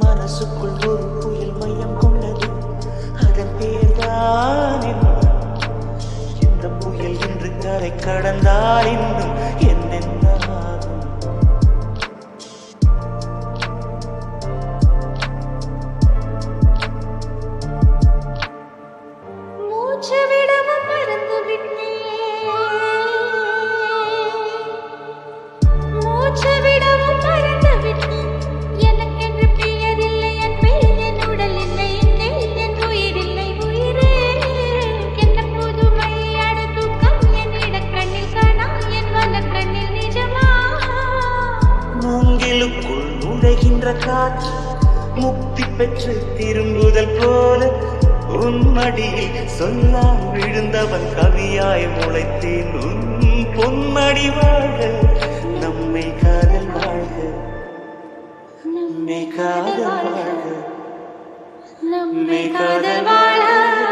மனசுக்குள் ஒரு புயல் மையம் கொண்டது. அதன் பேர்தான் இந்த புயல் இன்று கரை இன்னும் முக்தி பெற்று திரும்புதல் போல உன்மடியில் சொல்லா விழுந்தவன் கவியாய் முளைத்தேன். உன் பொன்மடி வாழ்க நம்மை காதல் வாழ்க. நம்மை காதல் வாழ்க. நம்மை காதல் வாழ்க.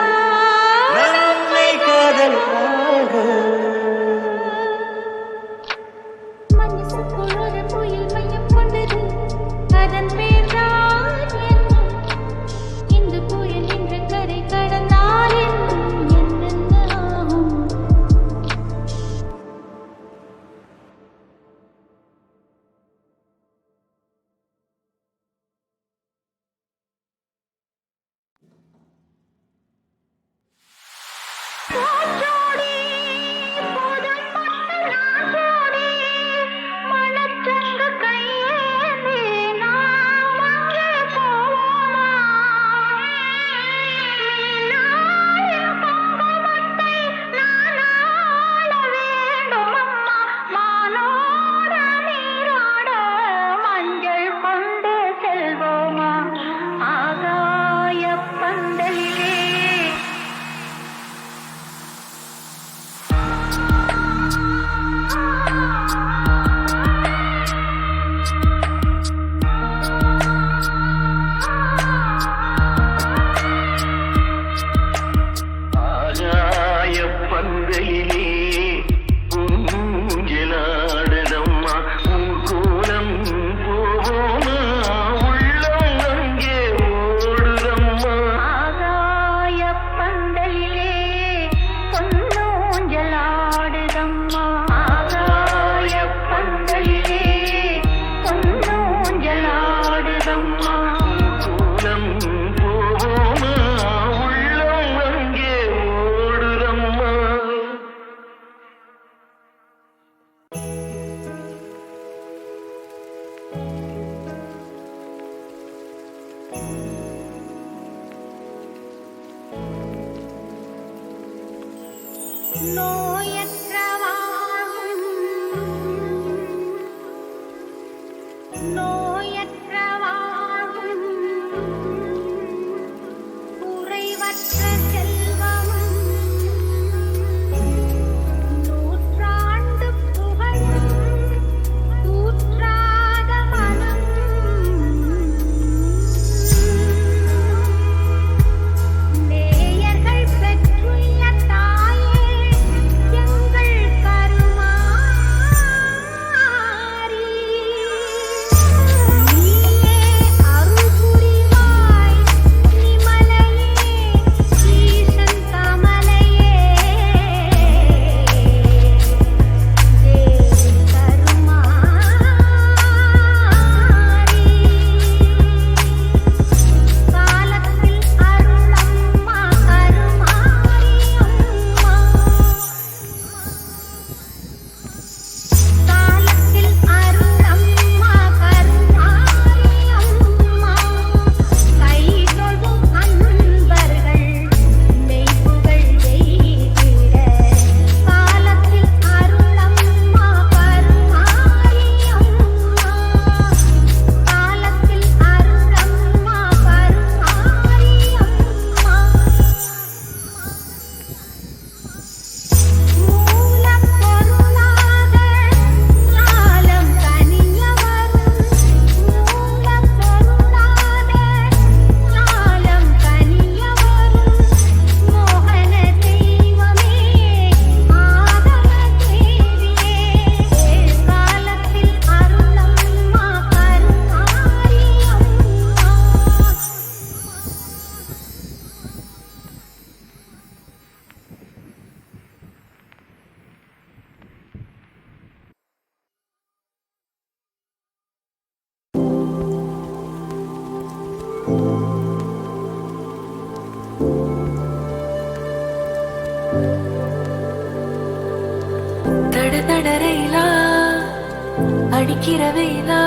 தடரையிலா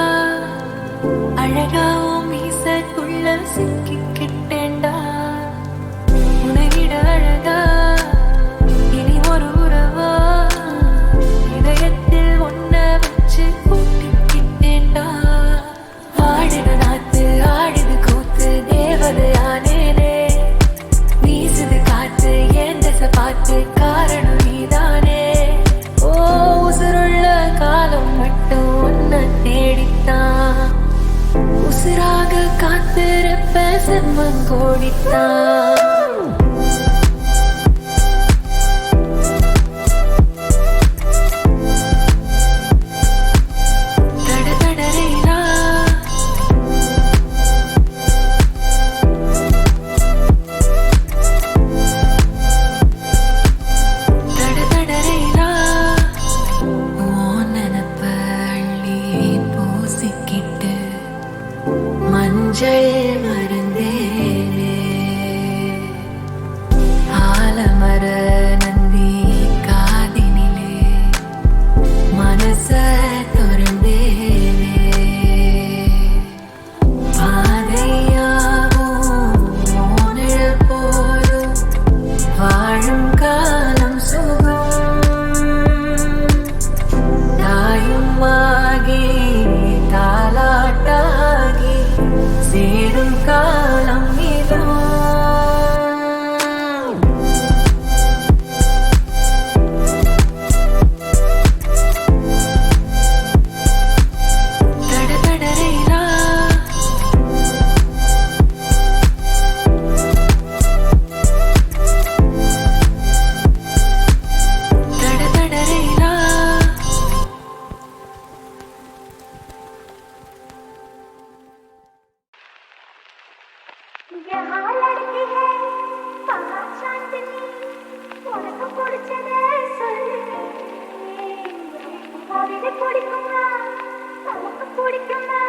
அடிக்கிற அழகாவும் மீசக்குள்ள சிக்கி கிட்டேண்டா விட அழகா? இனி ஒரு உறவா? இதயத்தில் ஒன்ன வச்சு கூட்டிக்கிட்டேன்டா ஆடுது நாத்து ஆடுது கூத்து தேவதையானேனே. வீசுது காத்து ஏன் திசை பார்த்து காரணம் 凝りた பிடிக்குமா? தனக்கு பிடிக்குமா?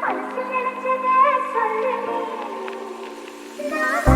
மனசில் நினைச்சதே சொல்லு. நான்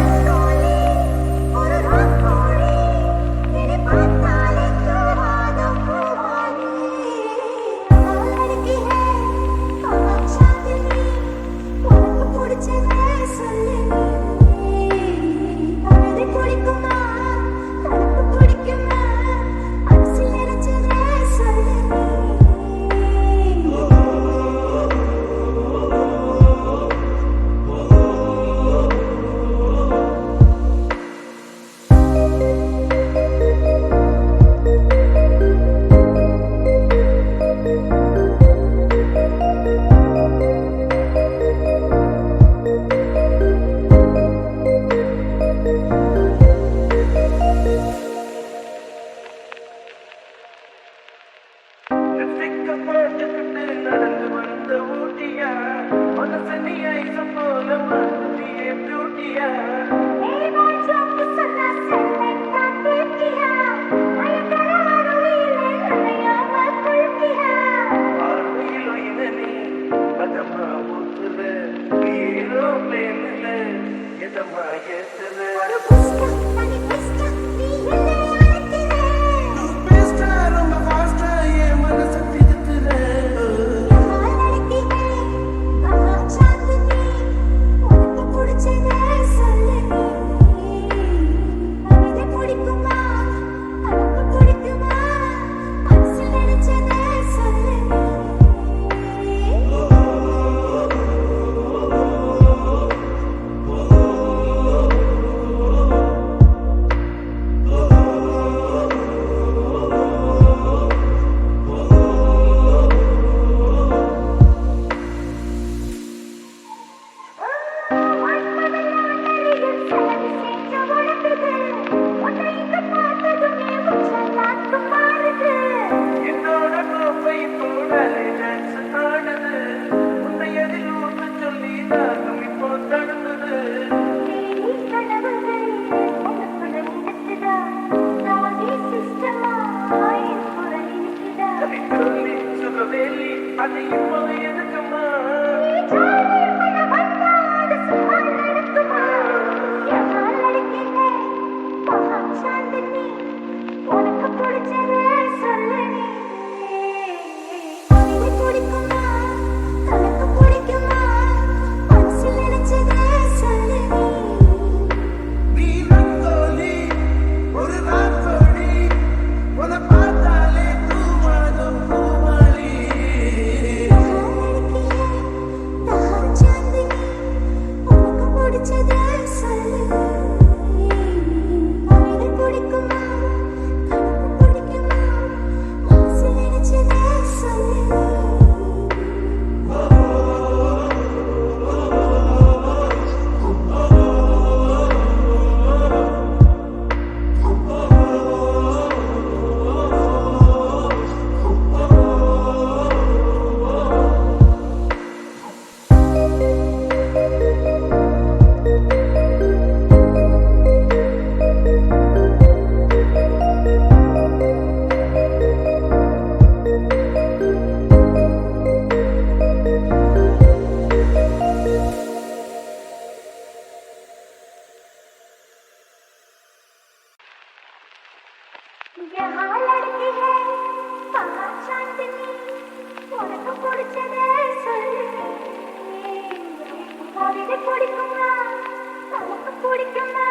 பிடிக்குமா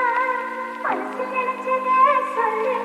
மனசு நினைச்சதே சொல்லு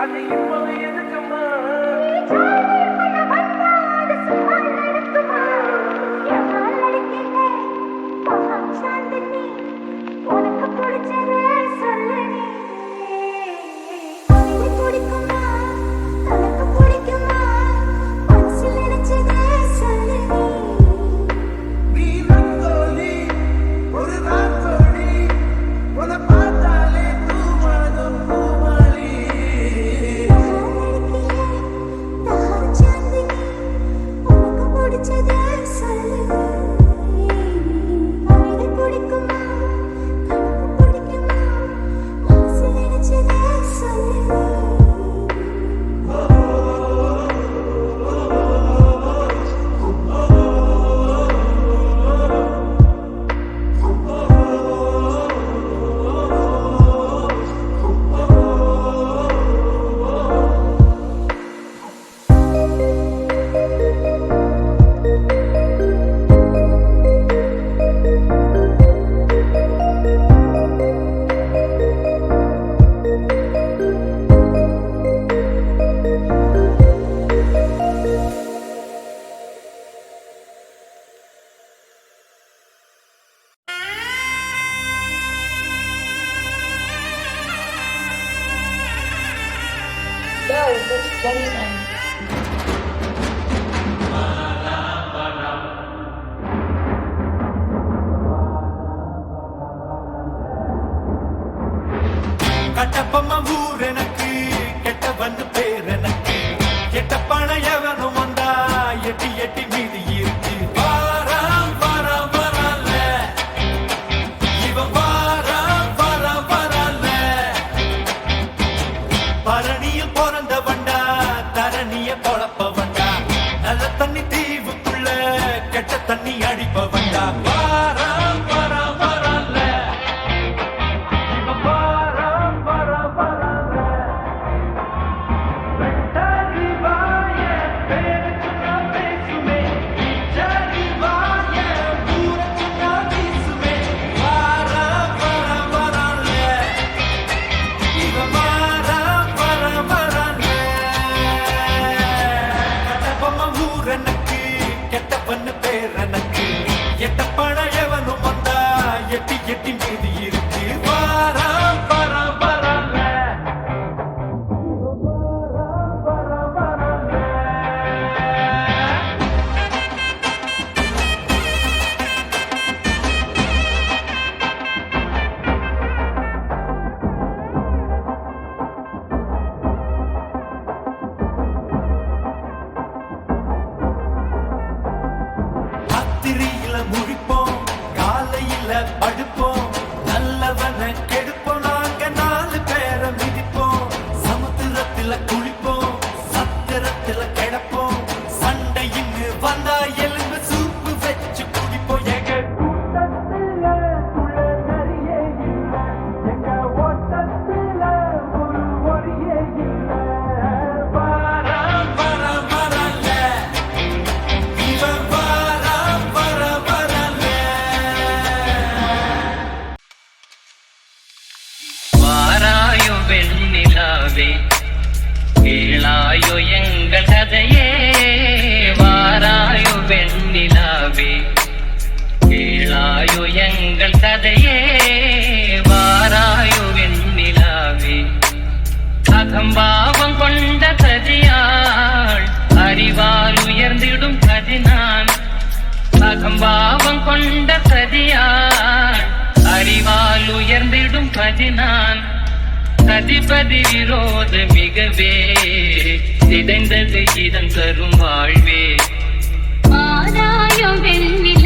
I think you're fully in the கட்டப்பம்மா ஊர் எனக்கு கெட்ட வந்து and அழிப்பது விரோத மிகவே. சிதைந்தது இதன் தரும் வாழ்வே. ஆதாயம் வெல்வி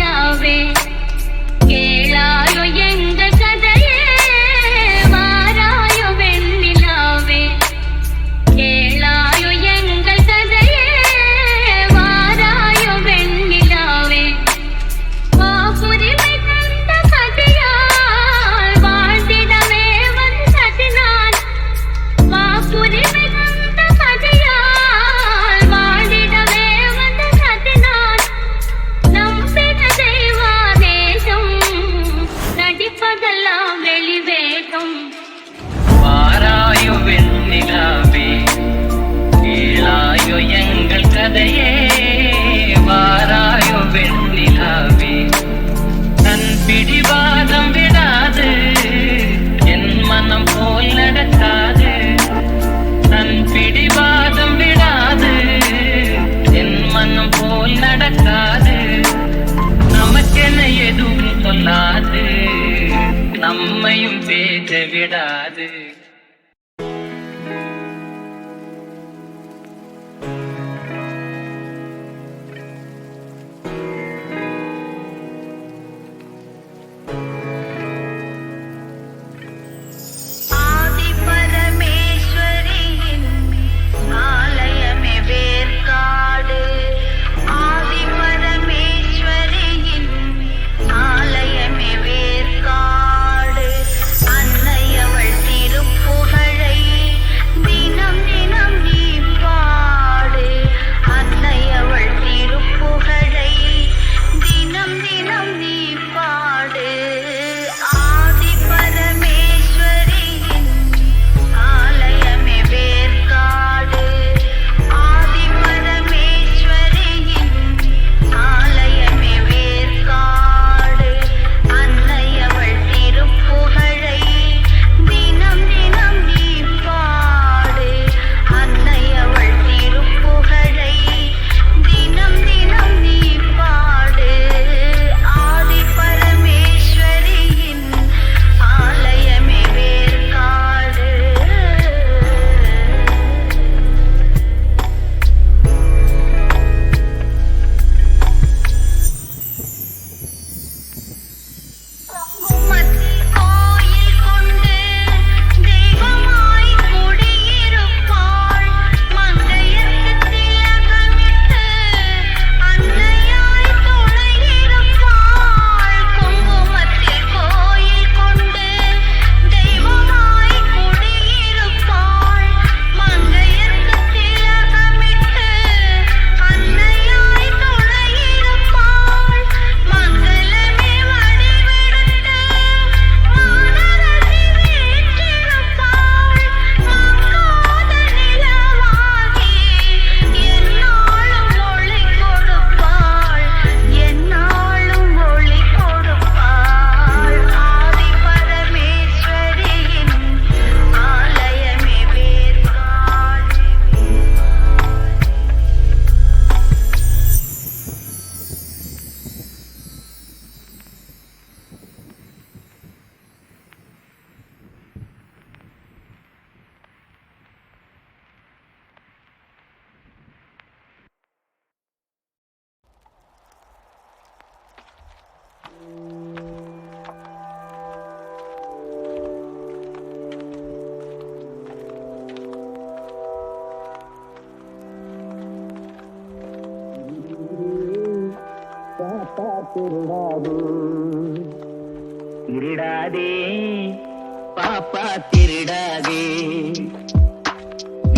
திருடாதே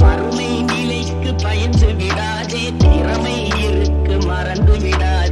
மறுமை நிலைக்கு பயந்து விடாதே. திறமை இருக்கு மறந்து விடாதே.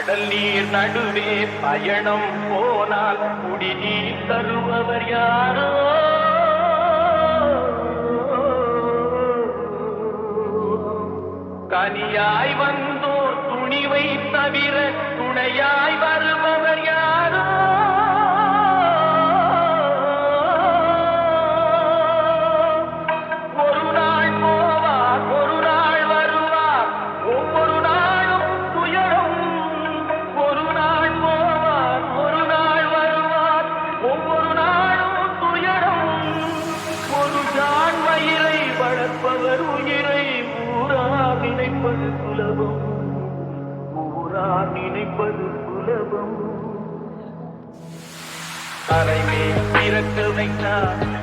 கடல் நீர் நடுவே பயணம் போனால் குடிநீர் தருபவர் யாரோ? அலைமே பிறக்க வைத்தார்.